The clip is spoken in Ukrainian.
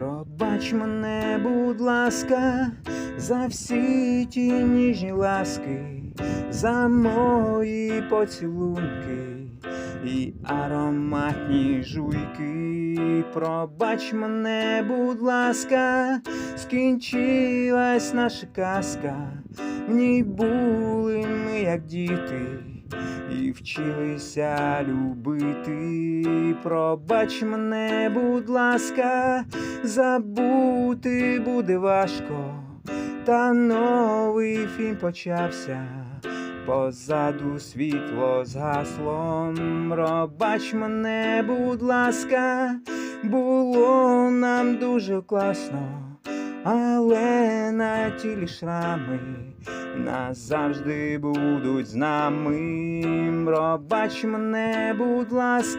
Пробач мене, будь ласка, за всі ті ніжні ласки, за мої поцілунки і ароматні жуйки. Пробач мене, будь ласка, скінчилась наша казка. В ній були ми, як діти, і вчилися любити. Пробач мене, будь ласка, забути буде важко, та новий фільм почався. Позаду світло згасло, пробач мене, будь ласка, було нам дуже класно, але на тілі шрами назавжди будуть з нами. Пробач мене, будь ласка.